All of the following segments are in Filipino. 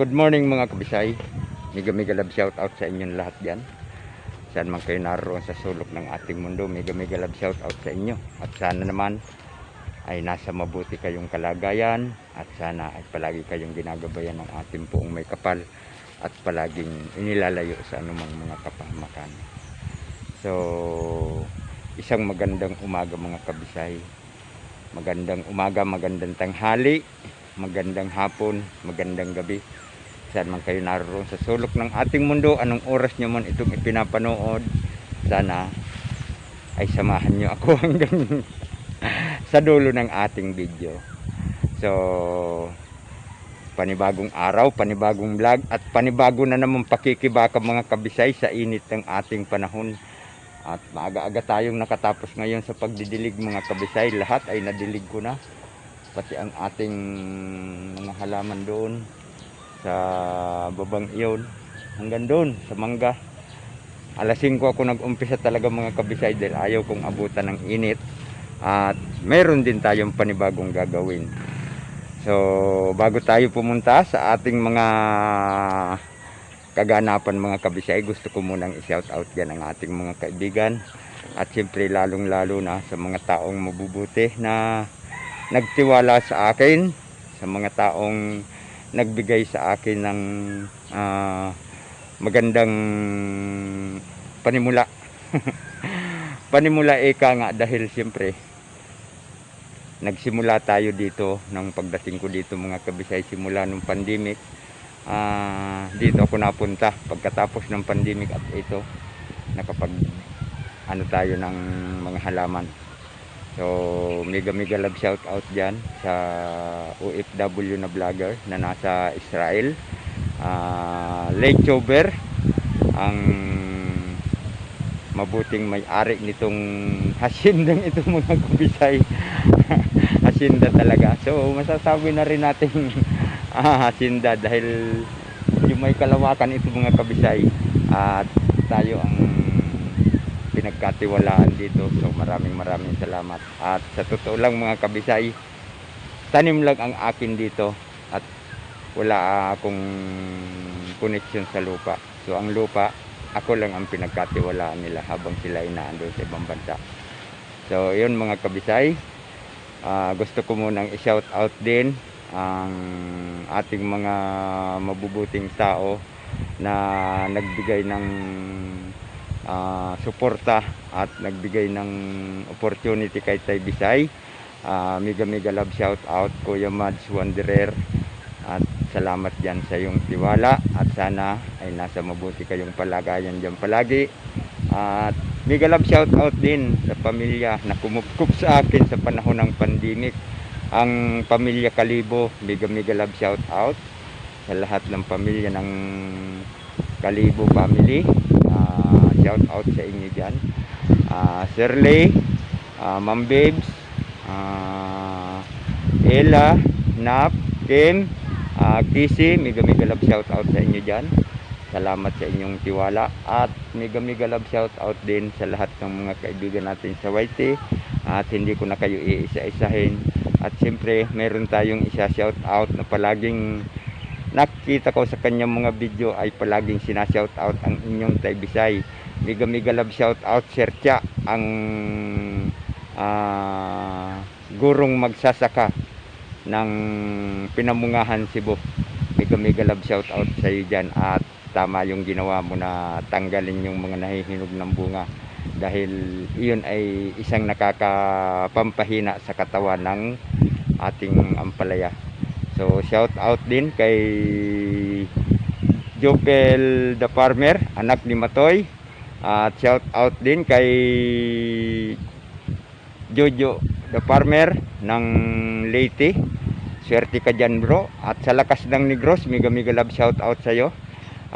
Good morning mga kabisay. Mega mega love shout out sa inyong lahat diyan. Saan man kayo naroon sa sulok ng ating mundo, mega mega love shout out sa inyo. At sana naman ay nasa mabuti kayong kalagayan at sana ay palagi kayong ginagabayan ng ating poong may kapal at palaging inilalayo sa anumang mga kapahamakan. So, isang magandang umaga mga kabisay. Magandang umaga, magandang tanghali, magandang hapon, magandang gabi. Saan man kayo naroon sa sulok ng ating mundo, anong oras nyo man itong ipinapanood, sana ay samahan nyo ako hanggang sa dulo ng ating video. So, panibagong araw, panibagong vlog, at panibago na naman pakikibaka mga kabisay sa init ng ating panahon. At maaga-aga tayong nakatapos ngayon sa pagdidilig mga kabisay. Lahat ay nadilig ko na. Pati ang ating mga halaman doon sa babang iyon. Hanggang doon sa mangga. Alas 5 ako nag-umpisa talaga mga kabisay dahil ayaw kong abutan ng init. At meron din tayong panibagong gagawin. So, bago tayo pumunta sa ating mga kaganapan mga kabisay, gusto ko munang i-shout out yan ang ating mga kaibigan. At siyempre lalong lalo na sa mga taong mabubuti na nagtiwala sa akin, sa mga taong nagbigay sa akin ng ah, magandang panimula. panimula eka nga dahil siyempre nagsimula tayo dito ng pagdating ko dito mga kabisay simula nung pandemic Ah, dito ako napunta pagkatapos ng pandemic at ito nakapag ano tayo ng mga halaman so mega mega love shout out dyan sa OFW na vlogger na nasa Israel. Uh, Lake Chober ang mabuting may-ari nitong hasindang ito mga kubisay hasinda talaga. So masasabi na rin natin ah, hasinda dahil yung may kalawakan ito mga kabisay. At tayo ang pinagkatiwalaan dito. So maraming maraming salamat. At sa totoo lang mga kabisay tanim lang ang akin dito at wala akong connection sa lupa. So ang lupa ako lang ang pinagkatiwalaan nila habang sila ay naandun sa ibang bansa. So yun mga kabisay. Ah, gusto ko munang i-shout out din ang ating mga mabubuting tao na nagbigay ng ah, suporta at nagbigay ng opportunity kay Tay Bisay. Ah, mega mega love shout out Kuya Mads Wanderer. At salamat dyan sa iyong tiwala. At sana ay nasa mabuti kayong palagayan dyan palagi. At mega love shout out din sa pamilya na kumupkup sa akin sa panahon ng pandemic. Ang pamilya Kalibo mega mega love shout out sa lahat ng pamilya ng Kalibo family. Ah, shout out sa inyo dyan. Ah, Shirley ah, Ma'am Babes ah, Ella Nap Kim ah, Kisi mega mega love shout out sa inyo dyan. Salamat sa inyong tiwala at mega mega love shout out din sa lahat ng mga kaibigan natin sa YT at hindi ko na kayo iisa-isahin. At siyempre meron tayong isa shout out na palaging nakita ko sa kanyang mga video ay palaging sinashout out ang inyong Tay Bisay mega mega love shout out Sir Tia ang ah, gurong magsasaka ng pinamungahan Cebu. Mega mega love shout out sa iyo dyan at tama yung ginawa mo na tanggalin yung mga nahihinog ng bunga dahil iyon ay isang nakakapampahina sa katawan ng ating ampalaya. So shout out din kay Jopel the Farmer anak ni Matoy at shout out din kay Jojo the Farmer ng Leyte. Swerte ka dyan bro. At sa lakas ng Negros mega mega love shout out sa'yo.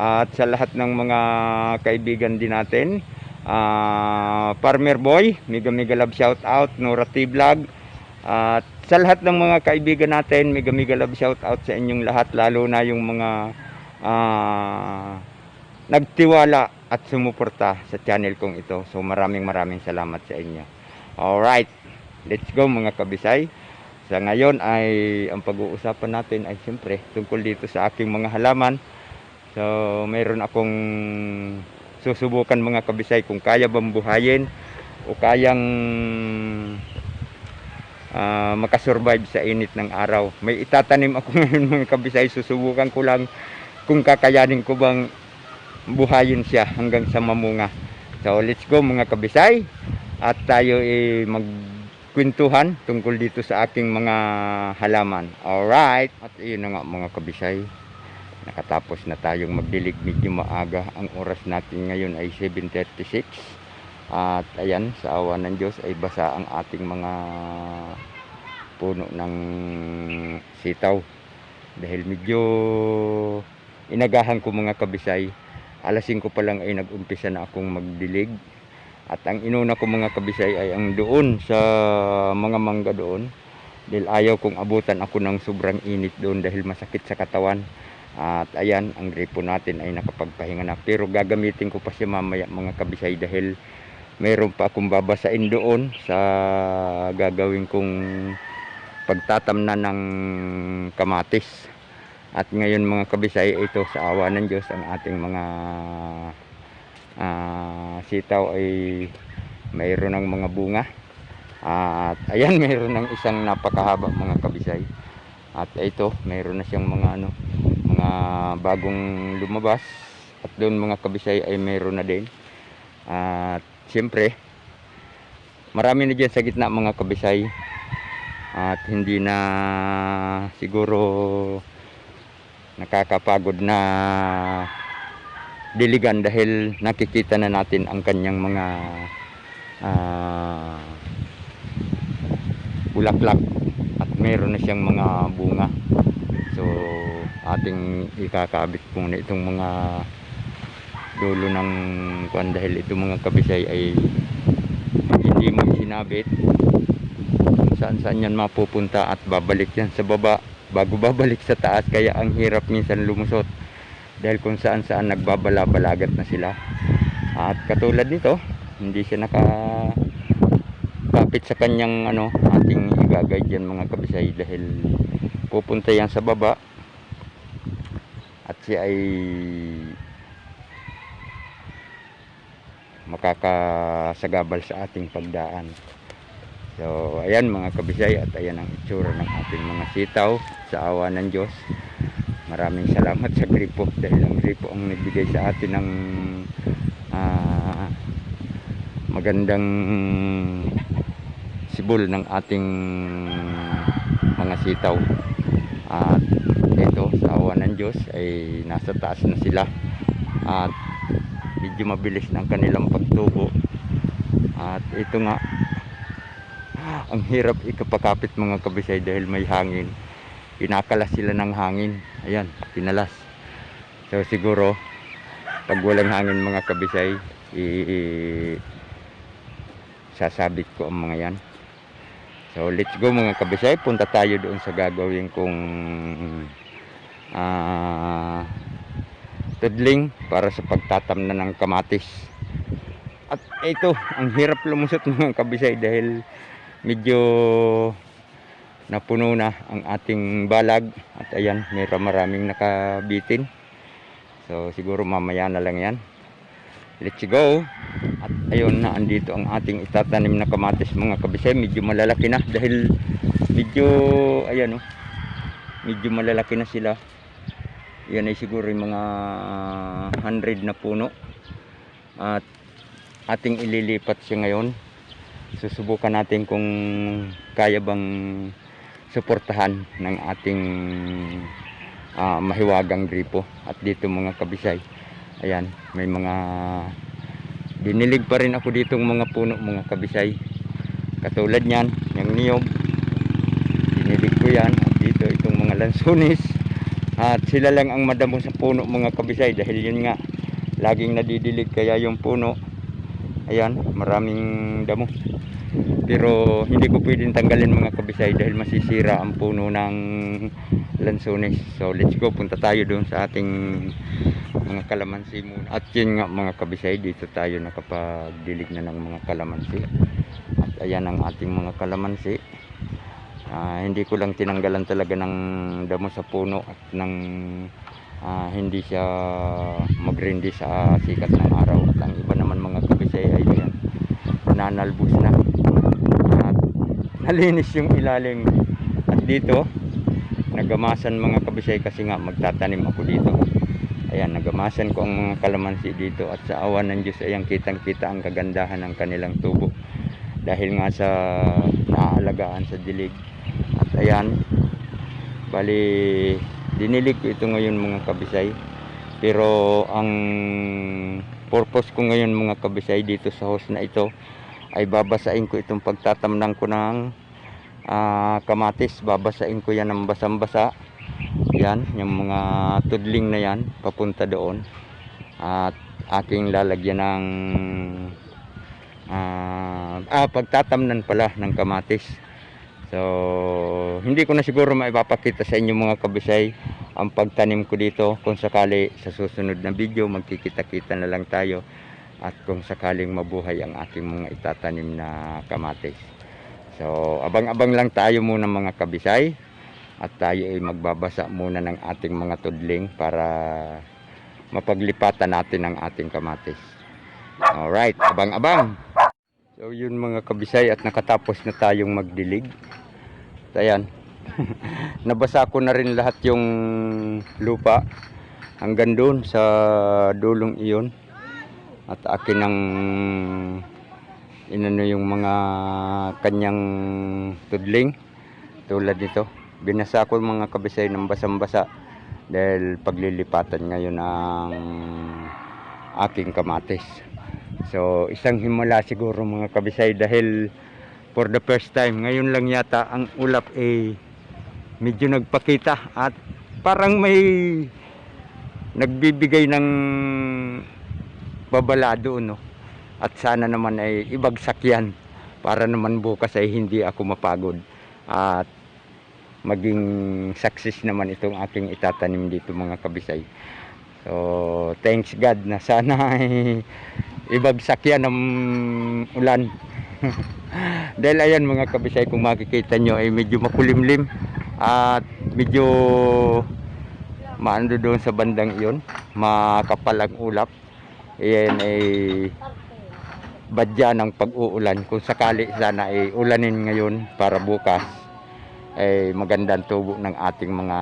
At sa lahat ng mga kaibigan din natin. Ah, Farmer Boy mega mega love shout out. Nora T Vlog. At sa lahat ng mga kaibigan natin mega mega love shout out sa inyong lahat. Lalo na yung mga ah, nagtiwala at sumuporta sa channel kong ito. So maraming maraming salamat sa inyo. Alright let's go mga kabisay. Sa ngayon ay ang pag-uusapan natin ay siyempre tungkol dito sa aking mga halaman. So, mayroon akong susubukan mga kabisay kung kaya bang buhayin o kayang ah, makasurvive sa init ng araw. May itatanim ako ngayon mga kabisay, susubukan ko lang kung kakayanin ko bang buhayin siya hanggang sa mamunga. So let's go mga kabisay at tayo ay magkwentuhan tungkol dito sa aking mga halaman. Alright, at iyon na nga mga kabisay. Nakatapos na tayong magdilig medyo maaga. Ang oras natin ngayon ay 7.36. At ayan, sa awa ng Diyos ay basa ang ating mga puno ng sitaw. Dahil medyo inagahan ko mga kabisay. Alas 5 pa lang ay nag-umpisa na akong magdilig. At ang inuna ko mga kabisay ay ang doon sa mga mangga doon. Dahil ayaw kong abutan ako ng sobrang init doon dahil masakit sa katawan. At ayan, ang gripo natin ay nakapagpahinga na. Pero gagamitin ko pa siya mamaya mga kabisay dahil mayroon pa akong babasain doon sa gagawin kong pagtatamnan ng kamatis. At ngayon mga kabisay, ito sa awa ng Diyos ang ating mga ah, sitaw ay mayroon ng mga bunga. At ayan, mayroon ng isang napakahaba mga kabisay. At ito, mayroon na siyang mga ano, mga bagong lumabas. At doon mga kabisay ay mayroon na din. At siyempre, marami na dyan sa gitna mga kabisay. At hindi na siguro nakakapagod na diligan dahil nakikita na natin ang kanyang mga ah, bulaklak at meron na siyang mga bunga. So, ating ikakabit muna itong mga dulo ng kuan dahil itong mga kabisay ay hindi mo sinabit saan saan yan mapupunta at babalik yan sa baba bago babalik sa taas kaya ang hirap minsan lumusot. Dahil kung saan saan nagbabala-balagat na sila. At katulad nito hindi siya naka kapit sa kanyang ano ating igagay dyan mga kabisay. Dahil pupunta yan sa baba. At siya ay makakasagabal sa ating pagdaan so ayan mga kabisay at ayan ang itsura ng ating mga sitaw sa awa ng Diyos. Maraming salamat sa gripo dahil ang gripo ang nagbigay sa atin ng ah, magandang sibol ng ating mga sitaw. At ito sa awa ng Diyos ay nasa taas na sila. At medyo mabilis ng kanilang pagtubo. At ito nga ang hirap ikapakapit mga kabisay dahil may hangin. Kinakalas sila ng hangin. Ayan kinalas. So siguro pag walang hangin mga kabisay i, i- sasabit ko ang mga yan. So let's go mga kabisay. Punta tayo doon sa gagawin kong ah tudling para sa pagtatamnan ng kamatis. At ito ang hirap lumusot mga kabisay dahil medyo napuno na ang ating balag. At ayan mayroon maraming nakabitin. So siguro mamaya na lang yan. Let's go. At ayun na andito ang ating itatanim na kamatis mga kabisay medyo malalaki na dahil medyo ayan oh. Medyo malalaki na sila. Yan ay siguro yung mga 100 na puno. At ating ililipat siya ngayon susubukan natin kung kaya bang suportahan ng ating ah, mahiwagang gripo at dito mga kabisay. Ayan may mga dinilig pa rin ako ditong mga puno mga kabisay. Katulad niyan yung niyog. Dinilig ko yan at dito itong mga lansones at sila lang ang madamo sa puno mga kabisay dahil yun nga laging nadidilig kaya yung puno ayan maraming damo. Pero hindi ko pwedeng tanggalin mga kabisay dahil masisira ang puno ng lansones so let's go. Punta tayo doon sa ating mga kalamansi muna. At yun nga mga kabisay dito tayo nakapagdilig na ng mga kalamansi. At ayan ang ating mga kalamansi. Ah, hindi ko lang tinanggalan talaga ng damo sa puno at ng ah, hindi siya magrindi sa sikat ng araw. At ang iba naman mga kabisay ay yan nanalbus na. At nalinis yung ilalim. At dito nagamasan mga kabisay kasi nga magtatanim ako dito. Ayan nagamasan ko ang mga kalamansi dito. At sa awan ng Diyos ayan kitang kita ang kagandahan ng kanilang tubo. Dahil nga sa naaalagaan sa dilig. At ayan bali dinilig ko ito ngayon mga kabisay. Pero ang purpose ko ngayon mga kabisay dito sa host na ito ay babasain ko itong pagtatamnan ko ng ah, kamatis. Babasain ko yan ng basang-basa. Yan yung mga tudling na yan papunta doon. At aking lalagyan ng ah, ah pagtatamnan pala ng kamatis so hindi ko na siguro maipapakita sa inyo mga kabisay ang pagtanim ko dito. Kung sakali sa susunod na video magkikita-kita na lang tayo. At kung sakaling mabuhay ang aking mga itatanim na kamatis. So abang-abang lang tayo muna mga kabisay. At tayo ay magbabasa muna ng ating mga tudling para mapaglipatan natin ang ating kamatis. Alright abang-abang. So yun mga kabisay at nakatapos na tayong magdilig ayan. Nabasa ko na rin lahat yung lupa. Hanggang doon sa dulong iyon. At akin ang inano yung mga kanyang tudling tulad nito. Binasa ko mga kabisay ng basang-basa dahil paglilipatan ngayon ang aking kamatis. So isang himala siguro mga kabisay dahil for the first time ngayon lang yata ang ulap eh medyo nagpakita at parang may nagbibigay ng babala doon no? At sana naman ay ibagsak yan para naman bukas ay hindi ako mapagod at maging success naman itong aking itatanim dito mga kabisay. So thanks God na sana ay ibagsak yan ng ulan dahil ayan mga kabisay kung makikita nyo ay medyo makulimlim at medyo maano doon sa bandang iyon makapal ang ulap. Iyan ay badya ng pag-uulan. Kung sakali sana ay ulanin ngayon para bukas ay magandang tubo ng ating mga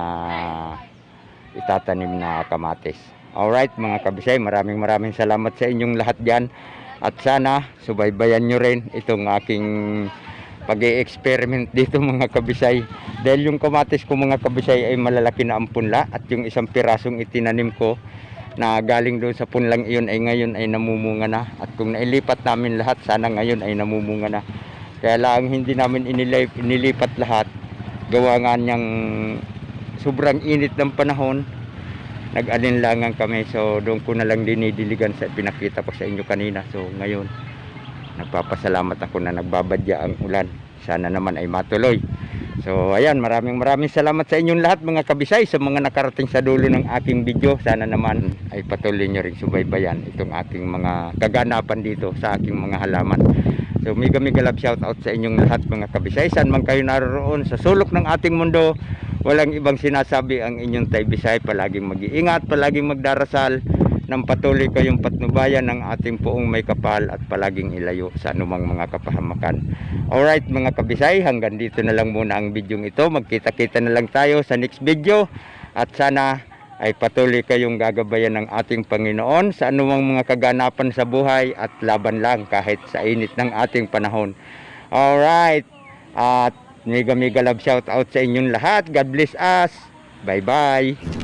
itatanim na kamatis. Alright mga kabisay maraming maraming salamat sa inyong lahat dyan at sana subaybayan nyo rin itong aking pag experiment dito mga kabisay. Dahil yung kamatis ko mga kabisay ay malalaki na ang punla at yung isang pirasong itinanim ko na galing doon sa punlang iyon ay ngayon ay namumunga na. At kung nailipat namin lahat sana ngayon ay namumunga na. Kaya lang hindi namin inilip, inilipat lahat. Gawa nga niyang sobrang init ng panahon nag-alinlangan kami. So doon ko na lang dinidiligan sa pinakita ko sa inyo kanina. So ngayon nagpapasalamat ako na nagbabadya ang ulan. Sana naman ay matuloy. So ayan maraming maraming salamat sa inyong lahat mga kabisay sa mga nakarating sa dulo ng aking video. Sana naman ay patuloy nyo rin subaybayan itong aking mga kaganapan dito sa aking mga halaman. So mega mega love shout out sa inyong lahat mga kabisay. Saan man kayo naroon sa sulok ng ating mundo walang ibang sinasabi ang inyong tay bisay palaging mag-iingat palaging magdarasal ng patuloy kayong patnubayan ng ating poong may kapal at palaging ilayo sa anumang mga kapahamakan. Alright mga kabisay, hanggang dito na lang muna ang video ito. Magkita-kita na lang tayo sa next video at sana ay patuloy kayong gagabayan ng ating Panginoon sa anumang mga kaganapan sa buhay at laban lang kahit sa init ng ating panahon. Alright, at mega mega love shout out sa inyong lahat. God bless us. Bye bye.